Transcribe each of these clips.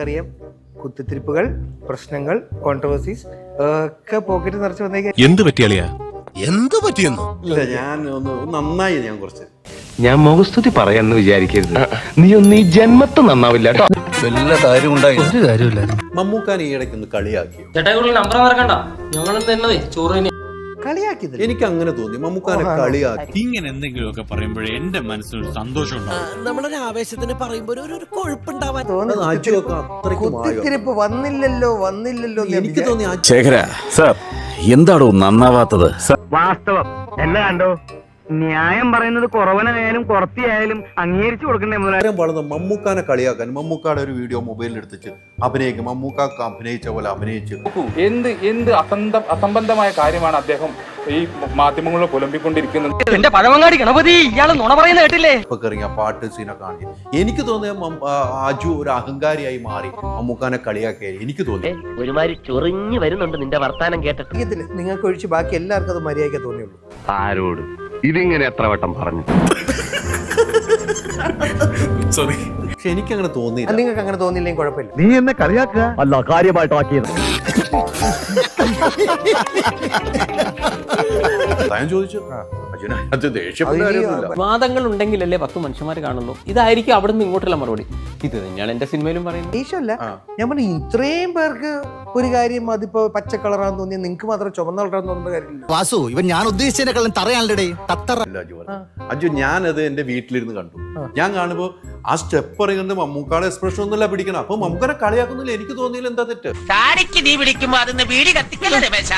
നമുക്കറിയാം. കുത്തിത്തിരിപ്പുകൾ പ്രശ്നങ്ങൾ കോൺട്രവേഴ്സീസ് ഒക്കെ പോക്കറ്റ് നിറച്ച് വന്നേക്കാൻ എന്ത് പറ്റിയാളിയാ എന്ത് പറ്റിയെന്നോ? ഇല്ല ഞാൻ ഒന്ന് നന്നായി ഞാൻ കുറച്ച്. ഞാൻ മുഖസ്തുതി പറയാന്ന് വിചാരിക്കരുത്. നീ ഒന്ന് ഈ ജന്മത്ത് നന്നാവില്ല കേട്ടോ. വല്ല കാര്യം ഉണ്ടായി. മമ്മൂക്കാൻ ഈ ഇടയ്ക്ക് ഒന്ന് കളിയാക്കി ചേട്ടാ നമ്പർ മറക്കണ്ട ഞങ്ങൾ തന്നതേ ചോറ് തന്നെ കളിയാക്കിയത് എനിക്ക് അങ്ങനെ തോന്നി. മമ്മൂക്കാനെ കളിയാക്കി. ഇങ്ങനെ എന്തെങ്കിലുമൊക്കെ പറയുമ്പോഴേ എന്റെ മനസ്സിൽ സന്തോഷം ഉണ്ടാവും. നമ്മളൊരു ആവേശത്തിന് പറയുമ്പോൾ ഒരു ഒരു കൊഴുപ്പുണ്ടാവാൻ കുത്തിത്തിരിപ്പ് വന്നില്ലല്ലോ വന്നില്ലല്ലോ എനിക്ക് തോന്നി ശേഖര സാർ എന്താടോ നന്നാവാത്തത്? വാസ്തവം. എന്നെ കണ്ടോ? ന്യായം പറയുന്നത് കുറവനായാലും കുറത്തിയായാലും അംഗീകരിച്ചു കൊടുക്കണ്ടേ മുതലാളി മമ്മൂക്കാനെ കളിയാക്കാൻ മമ്മൂക്കാടെ ഒരു വീഡിയോ മൊബൈലിൽ എടുത്തിട്ട് അഭിനയിക്കും. മമ്മൂക്ക അഭിനയിച്ച പോലെ അഭിനയിച്ചു. എന്ത് എന്ത് അസന്ത അസംബന്ധമായ കാര്യമാണ് അദ്ദേഹം ഈ മാധ്യമങ്ങളിൽ പുലമ്പിക്കൊണ്ടിരിക്കുന്നത്? എന്റെ പഴമങ്ങാടി ഗണപതി ഇയാൾ നുണ പറയുന്ന കേട്ടില്ലേ? ഇപ്പൊ കറിയ പാട്ട് സീനൊക്കെ കാണി. എനിക്ക് തോന്നിയ ആജു അജു ഒരു അഹങ്കാരിയായി മാറി. മമ്മൂക്കാനെ കളിയാക്കിയായി. എനിക്ക് തോന്നി. ഒരുമാതിരി ചൊറിഞ്ഞു വരുന്നുണ്ട് നിന്റെ വർത്താനം കേട്ടിട്ട്. നിങ്ങൾക്ക് ഒഴിച്ച് ബാക്കി എല്ലാവർക്കും അത് മര്യാദയ്ക്ക് തോന്നിയുള്ളൂ. ആരോട്? ഇതിങ്ങനെ എത്ര വട്ടം പറഞ്ഞു? സോറി പക്ഷെ എനിക്ക് അങ്ങനെ തോന്നിയില്ല നിങ്ങൾക്ക് അങ്ങനെ തോന്നിയില്ലെങ്കിൽ കുഴപ്പമില്ല. നീ എന്നെ കളിയാക്കുക? അല്ല കാര്യമായിട്ടാക്കിയത്. ഞാൻ ചോദിച്ചു. അജുന അത് ദേഷ്യപ്പെട്ട കാര്യമൊന്നുമില്ല. വാദങ്ങൾ ഉണ്ടെങ്കിലല്ലേ പത്ത് മനുഷ്യന്മാർ കാണുന്നു ഇതായിരിക്കും അവിടെ നിന്ന് ഇങ്ങോട്ടുള്ള മറുപടി. ഇത് തന്നെയാണ് എന്റെ സിനിമയിലും പറയുന്നത് ദേഷ്യമല്ല. ഞാൻ പറഞ്ഞു ഇത്രയും പേർക്ക് ഒരു കാര്യം അതിപ്പോ പച്ച കളറാന്ന് തോന്നിയ നിങ്ങൾക്ക് മാത്രം ചുമന്ന കളറാന്ന് തോന്നുന്ന കാര്യമില്ല വാസു ഇവൻ ഞാൻ ഉദ്ദേശിച്ചതിനെക്കാളും തറയാണല്ലേ തത്തറ. അജു ഞാനത് എന്റെ വീട്ടിലിരുന്ന് കണ്ടു. ഞാൻ കാണുമ്പോ ആ സ്റ്റെപ്പ് ഇറങ്ങുന്നത് മമ്മൂക്കാടെ എക്സ്പ്രഷൻ ഒന്നുമില്ല പിടിക്കണം അപ്പൊ മമ്മൂക്കാരെ കളിയാക്കുന്നില്ല എനിക്ക് തോന്നിയില്ല എന്താ തെറ്റ്? ചാടിക്ക് നീ പിടിക്കുമ്പോ അതിന്ന് വീടി കത്തിക്കല്ലേ രമേശ?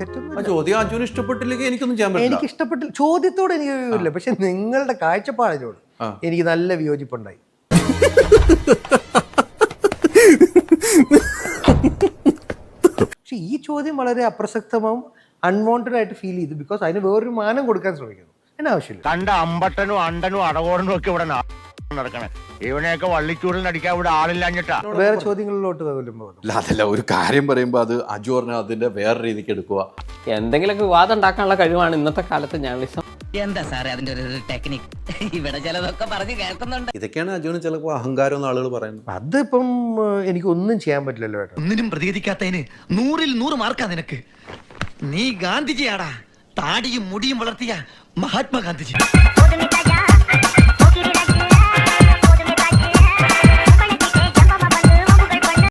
തെറ്റൊന്നും ചോദ്യം അജുന് ഇഷ്ടപ്പെട്ടില്ലെങ്കിൽ എനിക്കൊന്നും ചെയ്യാൻ പറ്റില്ല. എനിക്ക് ഇഷ്ടപ്പെട്ടില്ല. ചോദ്യത്തോട് എനിക്ക് വിയോജിപ്പില്ല പക്ഷെ നിങ്ങളുടെ കാഴ്ചപ്പാടിനോട് എനിക്ക് നല്ല വിയോജിപ്പുണ്ടായി. പക്ഷെ ഈ ചോദ്യം വളരെ അപ്രസക്തമാവും അൺവാണ്ടഡ് ആയിട്ട് ഫീൽ ചെയ്തു. ബിക്കോസ് അതിന് വേറൊരു മാനം കൊടുക്കാൻ ശ്രമിക്കുന്നു. അതിന് ആവശ്യമില്ല. കണ്ട അമ്പട്ടനും അണ്ടനും അടകോടനും ഒക്കെ ഇവിടെ നടക്കണേ. ഇവനെയൊക്കെ വള്ളിച്ചൂടിൽ അടിക്കാൻ ഇവിടെ ആളില്ലാഞ്ഞിട്ടാ. വേറെ ചോദ്യങ്ങളിലോട്ട് വരുമ്പോൾ അല്ല അതല്ല ഒരു കാര്യം പറയുമ്പോ അത് അജു പറഞ്ഞാൽ അതിന്റെ വേറെ രീതിക്ക് എടുക്കുക എന്തെങ്കിലുമൊക്കെ വിവാദം ഉണ്ടാക്കാനുള്ള കഴിവാണ് ഇന്നത്തെ കാലത്ത് ജേർണലിസം എന്താ സാറേ അതിന്റെ ഒരു ടെക്നിക് ഇവിടെ ചിലതൊക്കെ പറഞ്ഞു കേൾക്കുന്നുണ്ട്. ഇതൊക്കെയാണ് അജുവിന് ചിലപ്പോൾ അഹങ്കാരം എന്ന് ആളുകൾ പറയുന്നത്. അതിപ്പം എനിക്ക് ഒന്നും ചെയ്യാൻ പറ്റില്ലല്ലോ ഏട്ടാ. ഒന്നിനും പ്രതികരിക്കാത്തതിന് നൂറിൽ നൂറ് മാർക്കാ നിനക്ക്. നീ ഗാന്ധിജിയാടാ. താടിയും മുടിയും വളർത്തിയ മഹാത്മാഗാന്ധിജി